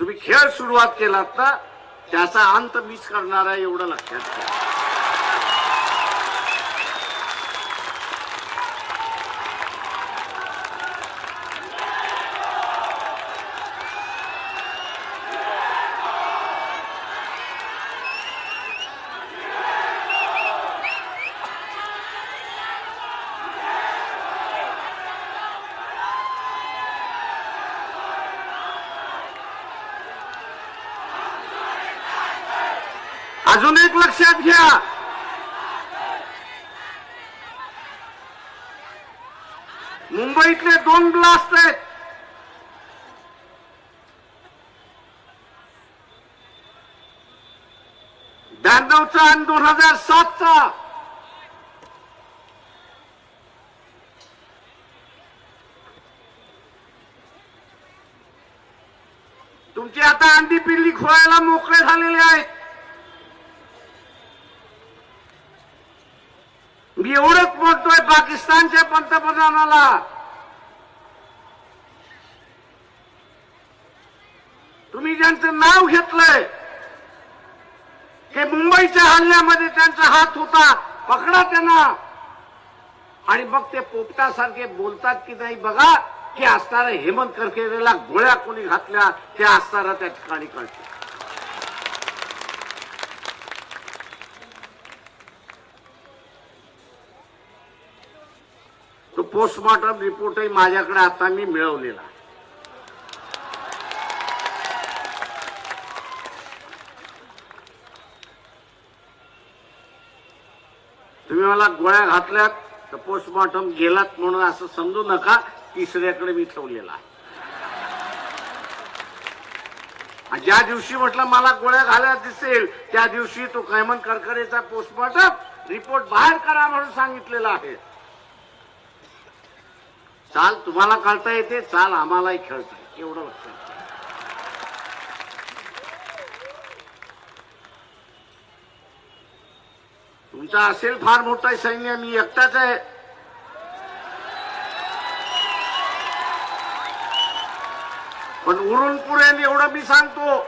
तुम्ही खेळ सुरुवात केलात ना त्याचा अंत मीच करणार आहे एवढं लक्षात घ्या अजून एक लक्षात घ्या. मुंबईतले दोन ब्लास्ट आहेत ब्याण्णवचा आणि दोन हजार सातचा. तुमची आता अंडी पिल्ली खोळायला मोकळे झालेले आहेत. मी एवढंच म्हणतोय पाकिस्तानच्या पंतप्रधानाला. तुम्ही ज्यांचं नाव घेतलंय हे मुंबईच्या हल्ल्यामध्ये त्यांचा हात होता. पकडा त्यांना. आणि मग ते पोपटासारखे बोलतात की नाही बघा की असताना हेमंत करकरेला गोळ्या कोणी घातल्या त्या असताना त्या ठिकाणी कळते. पोस्टमॉर्टम रिपोर्टही माझ्याकडे आता मी मिळवलेला आहे. तुम्ही मला गोळ्या घातल्यात तर पोस्टमॉर्टम गेलात म्हणून असं समजू नका तिसऱ्याकडे मी ठेवलेला आहे आणि ज्या दिवशी म्हटलं मला गोळ्या घाल्या दिसेल त्या दिवशी तो कैमन करकरेचा पोस्टमॉर्टम रिपोर्ट बाहेर करा म्हणून सांगितलेला आहे चाल तुम्हाला कळता येते चाल आम्हालाही खेळता येते. एवढं लक्षात तुमचा असेल फार मोठा सैन्य मी एकटाच आहे. पण उरून पुढे एवढं मी सांगतो